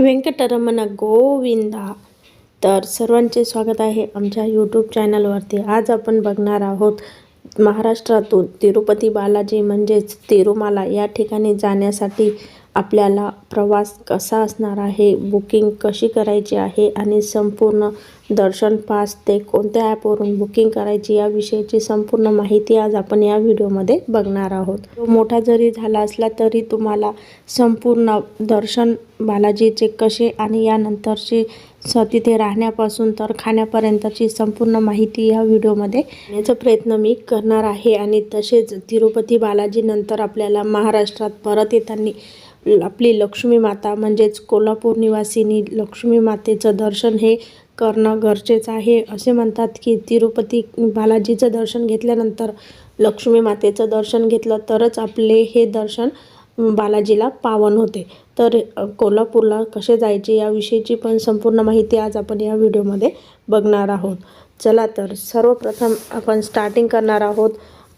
व्यंकटरमण गोविंदा. तर सर्वांचे स्वागत आहे आमच्या यूट्यूब चॅनलवरती आज आपण बघणार आहोत महाराष्ट्रातून तिरुपती बालाजी म्हणजेच तिरुमाला या ठिकाणी जाण्यासाठी आपल्याला प्रवास कसा असणार आहे बुकिंग कशी करायची आहे आणि संपूर्ण दर्शन पास ते कोणत्या ॲपवरून बुकिंग करायची या विषयीची संपूर्ण माहिती आज आपण या व्हिडिओमध्ये बघणार आहोत. मोठा जरी झाला असला तरी तुम्हाला संपूर्ण दर्शन बालाजीचे कसे आणि यानंतरची स तिथे राहण्यापासून तर खाण्यापर्यंतची संपूर्ण माहिती या व्हिडिओमध्ये याचा प्रयत्न मी करणार आहे. आणि तसेच तिरुपती बालाजीनंतर आपल्याला महाराष्ट्रात परत येताना आपली लक्ष्मी माता म्हणजेच कोल्हापूर निवासिनी लक्ष्मी मातेचं दर्शन हे करणं गरजेचं आहे. असे म्हणतात की तिरुपती बालाजीचं दर्शन घेतल्यानंतर लक्ष्मी मातेचं दर्शन घेतलं तरच आपले हे दर्शन बालाजीला पावन होते. तर कोल्हापूरला कसे जायचे याविषयीची पण संपूर्ण माहिती आज आपण या व्हिडिओमध्ये बघणार आहोत. चला तर सर्वप्रथम आपण स्टार्टिंग करणार आहोत.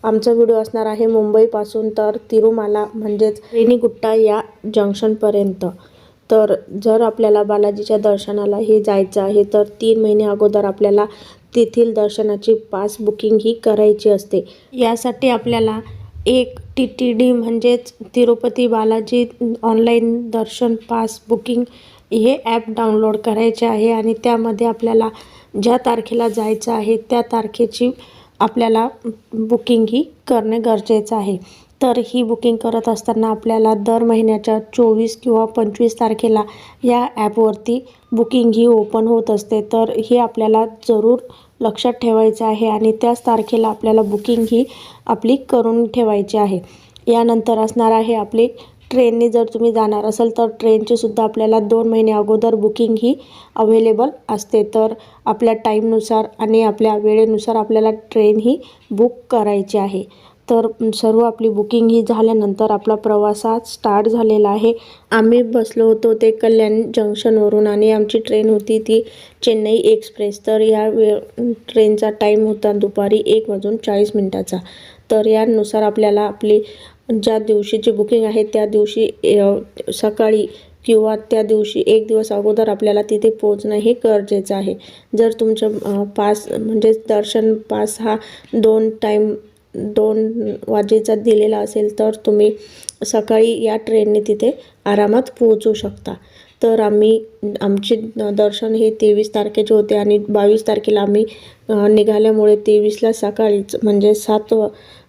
आमचा व्हिडिओ असणार आहे मुंबईपासून तर तिरुमाला म्हणजेच रेणीगुट्टा या जंक्शनपर्यंत. तर जर आपल्याला बालाजीच्या दर्शनाला हे जायचं आहे तर तीन महिने अगोदर आपल्याला तेथील दर्शनाची पास बुकिंग ही करायची असते. यासाठी आपल्याला एक टी टी डी म्हणजेच Tirupati Balaji online darshan pass booking हे ॲप डाउनलोड करायचे आहे आणि त्यामध्ये आपल्याला ज्या तारखेला जायचं आहे त्या तारखेची आपल्याला बुकिंग ही करणे गरजेचं आहे. तर ही बुकिंग करत असताना आपल्याला दर महिन्याच्या चोवीस किंवा पंचवीस तारखेला या ॲपवरती बुकिंग ही ओपन होत असते. तर हे आपल्याला जरूर लक्षात ठेवायचं आहे आणि त्याच तारखेला आपल्याला बुकिंग ही आपली करून ठेवायची आहे. यानंतर असणार आहे आपली ट्रेनने जर तुम्ही जाणार असाल तर ट्रेनचेसुद्धा आपल्याला दोन महिने अगोदर बुकिंग ही अवेलेबल असते. तर आपल्या टाईमनुसार आणि आपल्या वेळेनुसार आपल्याला ट्रेन ही बुक करायची आहे. तर सर्व आपली बुकिंग ही झाल्यानंतर आपला प्रवास हा स्टार्ट झालेला आहे. आम्ही बसलो होतो ते कल्याण जंक्शनवरून आणि आमची ट्रेन होती ती चेन्नई एक्सप्रेस तर या वेळ ट्रेनचा टाईम होता दुपारी एक वाजून चाळीस मिनटाचा. तर यानुसार आपल्याला आपली ज्या दिवशीची बुकिंग आहे त्या दिवशी सकाळी किंवा त्या दिवशी एक दिवस अगोदर आपल्याला तिथे पोहोचणं हे गरजेचं आहे. जर तुमचं पास म्हणजे दर्शन पास हा दोन टाईम दोन वाजेचा दिलेला असेल तर तुम्ही सकाळी या ट्रेनने तिथे आरामात पोहोचू शकता. तर आम्ही आमचे दर्शन हे तेवीस तारखेचे होते आणि बावीस तारखेला आम्ही निघाल्यामुळे तेवीसला सकाळीच म्हणजे सात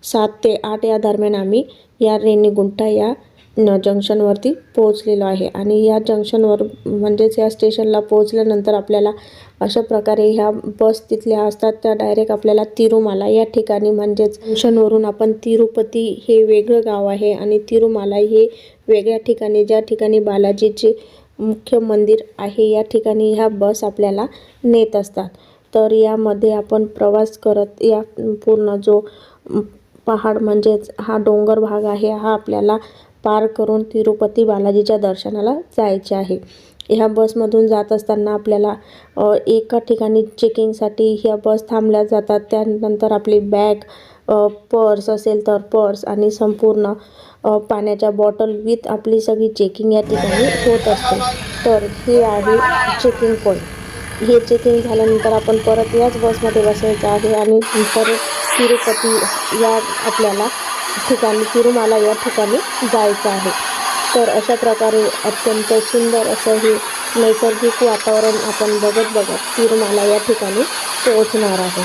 सात ते आठ या दरम्यान आम्ही या रेणीगुंठा या जंक्शनवरती पोहोचलेलो आहे. आणि या जंक्शनवर म्हणजेच या स्टेशनला पोहोचल्यानंतर आपल्याला अशा प्रकारे ह्या बस तिथल्या असतात त्या डायरेक्ट आपल्याला तिरुमाला या ठिकाणी म्हणजेच जंक्शनवरून आपण तिरुपती हे वेगळं गाव आहे आणि तिरुमाला हे वेगळ्या ठिकाणी ज्या ठिकाणी बालाजीचे मुख्य मंदिर आहे. या ठिकाणी ह्या बस आपल्याला नेत असतात. तर यामध्ये आपण प्रवास करत या पूर्ण जो पहाड म्हणजेच हा डोंगर भाग आहे हा आपल्याला पार करून तिरुपती बालाजीच्या दर्शनाला जायचे आहे. ह्या बसमधून जात असताना आपल्याला एका ठिकाणी चेकिंगसाठी ह्या बस थांबल्या जातात. त्यानंतर आपली बॅग पर्स असेल तर पर्स आणि संपूर्ण पाण्याच्या बॉटल विथ आपली सगळी चेकिंग या ठिकाणी होत असते. तर हे आहे चेकिंग पॉईंट हे चेकिंग झाल्यानंतर आपण परत याच बसमध्ये बसायचं आहे आणि परत तिरुपती या आपल्याला ठिकाणी तिरुमाला या ठिकाणी जायचं आहे. तर अशा प्रकारे अत्यंत सुंदर असं हे नैसर्गिक वातावरण आपण बघत बघत तिरुमाला या ठिकाणी पोहोचणार आहोत.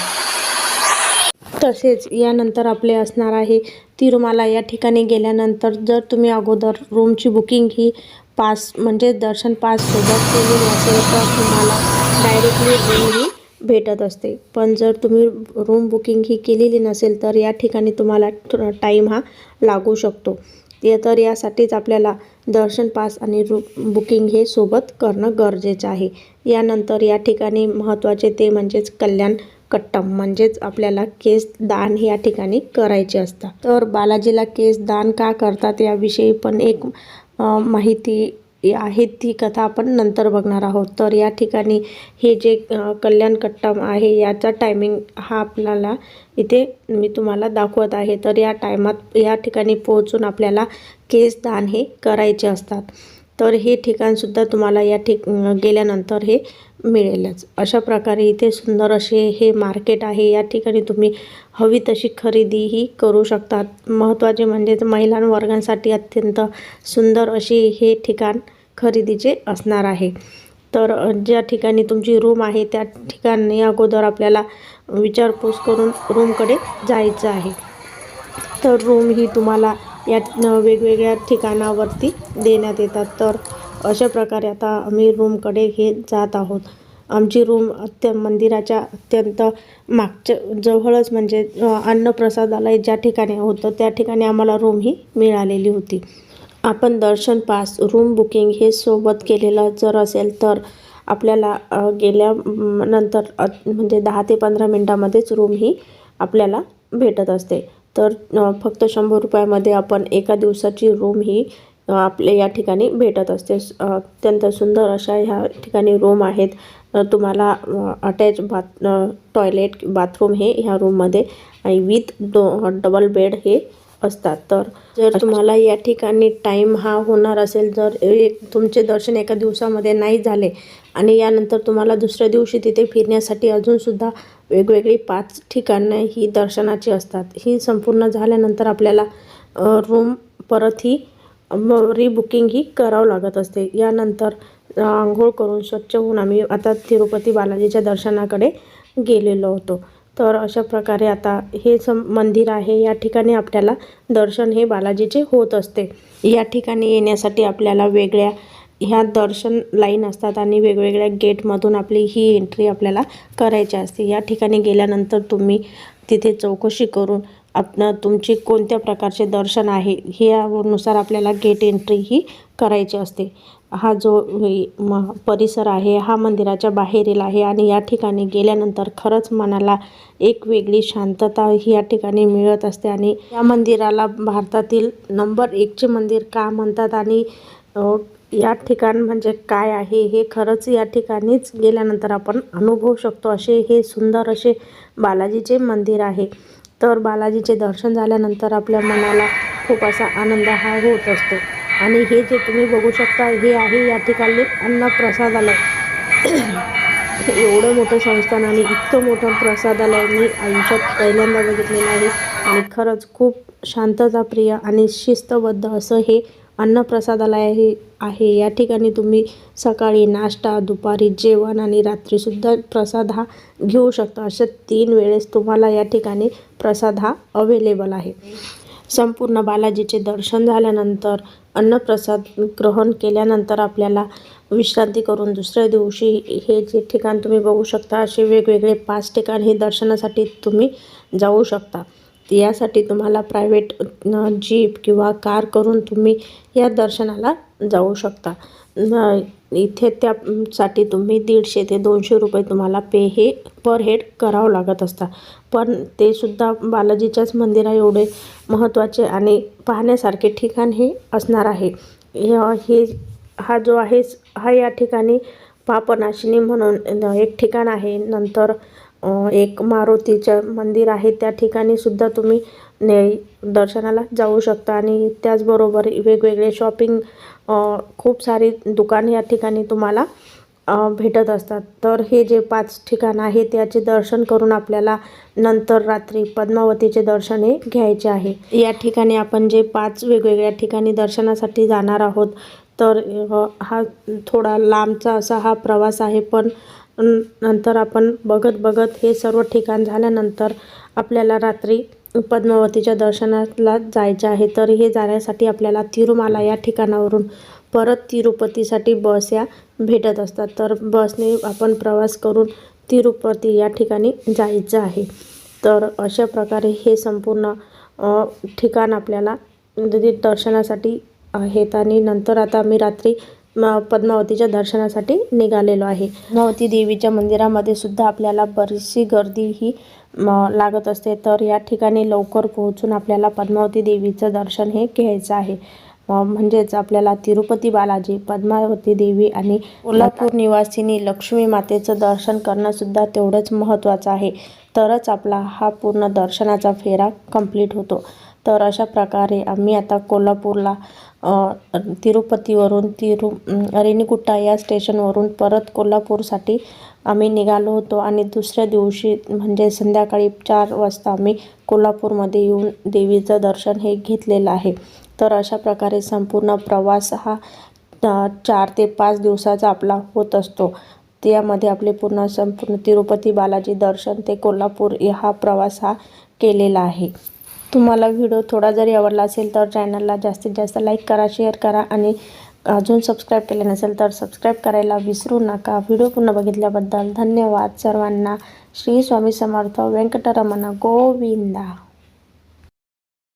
तसेच यानंतर आपले असणार आहे तिरुमाला. या ठिकाणी गेल्यानंतर जर तुम्ही अगोदर रूमची बुकिंग ही पास म्हणजे दर्शन पास सोबत केलेली असेल तर तुम्हाला डायरेक्टली रूम ही भेटत असते. पण जर तुम्ही रूम बुकिंग ही केलेली नसेल तर या ठिकाणी तुम्हाला टाईम हा लागू शकतो. ते तर यासाठीच आपल्याला दर्शन पास आणि रू बुकिंग हे सोबत करणं गरजेचं आहे. यानंतर या ठिकाणी महत्त्वाचे ते म्हणजेच कल्याण कट्टम म्हणजेच आपल्याला केस दान या ठिकाणी करायचे असतात. तर बालाजीला केस दान का करतात याविषयी पण एक माहिती आहे. ती कथा आपण नंतर बघणार आहोत. तर या ठिकाणी हे जे कल्याण कट्टम आहे याचा टायमिंग हा आपल्याला इथे मी तुम्हाला दाखवत आहे. तर या टायमात या ठिकाणी पोहोचून आपल्याला केस दान हे करायचे असतात. तर हे ठिकाणसुद्धा तुम्हाला या ठिक गेल्यानंतर हे मिळेलच. अशा प्रकारे इथे सुंदर असे हे मार्केट आहे. या ठिकाणी तुम्ही हवी तशी खरेदीही करू शकतात. महत्त्वाचे म्हणजे महिलांवर्गांसाठी अत्यंत सुंदर असे हे ठिकाण खरेदीचे असणार आहे. तर ज्या ठिकाणी तुमची रूम आहे त्या ठिकाणी अगोदर आपल्याला विचारपूस करून रूमकडे जायचं आहे. तर रूम ही तुम्हाला या वेगवेगळ्या ठिकाणावरती देण्यात येतात. तर अशा प्रकारे आता आम्ही रूमकडे हे जात आहोत. आमची रूम अत्य मंदिराच्या अत्यंत मागच्या जवळच म्हणजे अन्नप्रसादालय ज्या ठिकाणी होतं त्या ठिकाणी आम्हाला रूम ही मिळालेली होती. आपण दर्शन पास रूम बुकिंग हे सोबत केलेलं जर असेल तर आपल्याला गेल्या नंतर म्हणजे दहा ते पंधरा मिनटामध्येच रूम ही आपल्याला भेटत असते. तर फक्त शंभर रुपयामध्ये आपण एका दिवसाची रूम ही आपले या ठिकाणी भेटत असते. अत्यंत सुंदर अशा ह्या ठिकाणी रूम आहेत. तुम्हाला अटॅच बाथ टॉयलेट बाथरूम हे ह्या रूममध्ये आणि विथ डो डबल बेड हे असतात. तर जर तुम्हाला या ठिकाणी टाईम हा होणार असेल जर एक तुमचे दर्शन एका दिवसामध्ये नाही झाले आणि यानंतर तुम्हाला दुसऱ्या दिवशी तिथे फिरण्यासाठी अजूनसुद्धा वेगवेगळी पाच ठिकाणं ही दर्शनाची असतात. ही संपूर्ण झाल्यानंतर आपल्याला रूम परत ही रिबुकिंग ही करावं लागत असते. यानंतर आंघोळ करून स्वच्छ होऊन आम्ही आता तिरुपती बालाजीच्या दर्शनाकडे गेलेलो होतो. तर अशा प्रकारे आता हे सम मंदिर आहे. या ठिकाणी आपल्याला दर्शन हे बालाजीचे होत असते. या ठिकाणी येण्यासाठी आपल्याला वेगळ्या ह्या दर्शन लाईन असतात आणि वेगवेगळ्या गेटमधून आपली ही एंट्री आपल्याला करायची असते. या ठिकाणी गेल्यानंतर तुम्ही तिथे चौकशी करून आपण तुमची कोणत्या प्रकारचे दर्शन आहे ह्यानुसार आपल्याला गेट एंट्री ही करायची असते. हा जो हे म परिसर आहे हा मंदिराच्या बाहेरील आहे आणि या ठिकाणी गेल्यानंतर खरंच मनाला एक वेगळी शांतता ही या ठिकाणी मिळत असते आणि या मंदिराला भारतातील नंबर एकचे मंदिर का म्हणतात आणि या ठिकाण म्हणजे काय आहे हे खरंच या ठिकाणीच गेल्यानंतर आपण अनुभवू शकतो. असे हे सुंदर असे बालाजीचे मंदिर आहे. तर बालाजीचे दर्शन झाल्यानंतर आपल्या मनाला खूप असा आनंद हा होत असतो. आणि हे जे तुम्ही बघू शकता हे आहे या ठिकाणी अन्नप्रसादालय. एवढं मोठं संस्थान आणि इतकं मोठं प्रसादालय मी आयुष्यात पहिल्यांदा बघितलेलं आहे. आणि खरंच खूप शांतताप्रिय आणि शिस्तबद्ध असं हे अन्नप्रसादालय हे आहे. या ठिकाणी तुम्ही सकाळी नाश्ता दुपारी जेवण आणि रात्रीसुद्धा प्रसाद हा घेऊ शकता. अशा तीन वेळेस तुम्हाला या ठिकाणी प्रसाद हा अवेलेबल आहे. संपूर्ण बालाजीचे दर्शन झाल्यानंतर अन्नप्रसाद ग्रहण केल्यानंतर आपल्याला विश्रांती करून दुसऱ्या दिवशी हे जे ठिकाण तुम्ही बघू शकता असे वेगवेगळे पाच ठिकाण हे दर्शनासाठी तुम्ही जाऊ शकता. यासाठी तुम्हाला प्रायव्हेट जीप किंवा कार करून तुम्ही या दर्शनाला जाऊ शकता. इथे त्यासाठी तुम्ही दीडशे ते दोनशे रुपये तुम्हाला पे हे पर हेड करावं लागत असतं. पण ते सुद्धा बालाजीच्याच मंदिरा एवढे महत्त्वाचे आणि पाहण्यासारखे ठिकाण हे असणार आहे. हे- हा जो आहे हा या ठिकाणी पापनाशिनी म्हणून एक ठिकाण आहे. नंतर एक मारुतीचं मंदिर आहे. त्या ठिकाणी सुद्धा तुम्ही ने दर्शनाला जाऊ शकता. आणि त्याचबरोबर वेगवेगळे शॉपिंग खूप सारी दुकान या ठिकाणी तुम्हाला भेटत असतात. तर हे जे पाच ठिकाण आहे त्याचे दर्शन करून आपल्याला नंतर रात्री पद्मावतीचे दर्शन हे घ्यायचे आहे. या ठिकाणी आपण जे पाच वेगवेगळ्या ठिकाणी दर्शनासाठी जाणार आहोत तर हा थोडा लांबचा असा हा प्रवास आहे. पण नंतर आपण बघत बघत हे सर्व ठिकाण झाल्यानंतर आपल्याला रात्री पद्मावतीच्या दर्शनाला जायचे आहे तर हे जाण्यासाठी आपल्याला तिरुमाला या ठिकाणावरून परत तिरुपतीसाठी बस या भेटत असतात. तर बसने आपण प्रवास करून तिरुपती या ठिकाणी जायचं आहे. तर अशा प्रकारे हे संपूर्ण ठिकाण आपल्याला दर्शनासाठी आहेत. आणि नंतर आता आम्ही रात्री पद्मावतीच्या दर्शनासाठी निघालेलो आहे. पद्मावती देवीच्या मंदिरामध्ये सुद्धा आपल्याला बरीचशी गर्दी ही लागत असते. तर या ठिकाणी लवकर पोहोचून आपल्याला पद्मावती देवीचं दर्शन हे घ्यायचं आहे. म्हणजेच आपल्याला तिरुपती बालाजी पद्मावती देवी आणि कोल्हापूर निवासिनी लक्ष्मी मातेचं दर्शन करणंसुद्धा तेवढंच महत्त्वाचं आहे. तरच आपला हा पूर्ण दर्शनाचा फेरा कंप्लीट होतो. तर अशा प्रकारे आम्ही आता कोल्हापूरला तिरुपतीवरून तिरु अं, रेणीगुट्टा या स्टेशनवरून परत कोल्हापूरसाठी आम्ही निघालो होतो आणि दुसऱ्या दिवशी म्हणजे संध्याकाळी चार वाजता आम्ही कोल्हापूरमध्ये येऊन देवीचं दर्शन हे घेतलेलं आहे. तर अशा प्रकारे संपूर्ण प्रवास हा चार ते पाच दिवसाचा आपला होत असतो. त्यामध्ये आपले पूर्ण संपूर्ण तिरुपती बालाजी दर्शन ते कोल्हापूर हा प्रवास हा केलेला आहे. तुम्हाला व्हिडिओ थोडा जरी आवडला असेल तर चॅनलला जास्तीत जास्त लाईक करा शेअर करा आणि अजून सबस्क्राईब केले नसेल तर सबस्क्राईब करायला विसरू नका. व्हिडिओ पूर्ण बघितल्याबद्दल धन्यवाद. सर्वांना श्री स्वामी समर्थ व्यंकटरमण गोविंदा.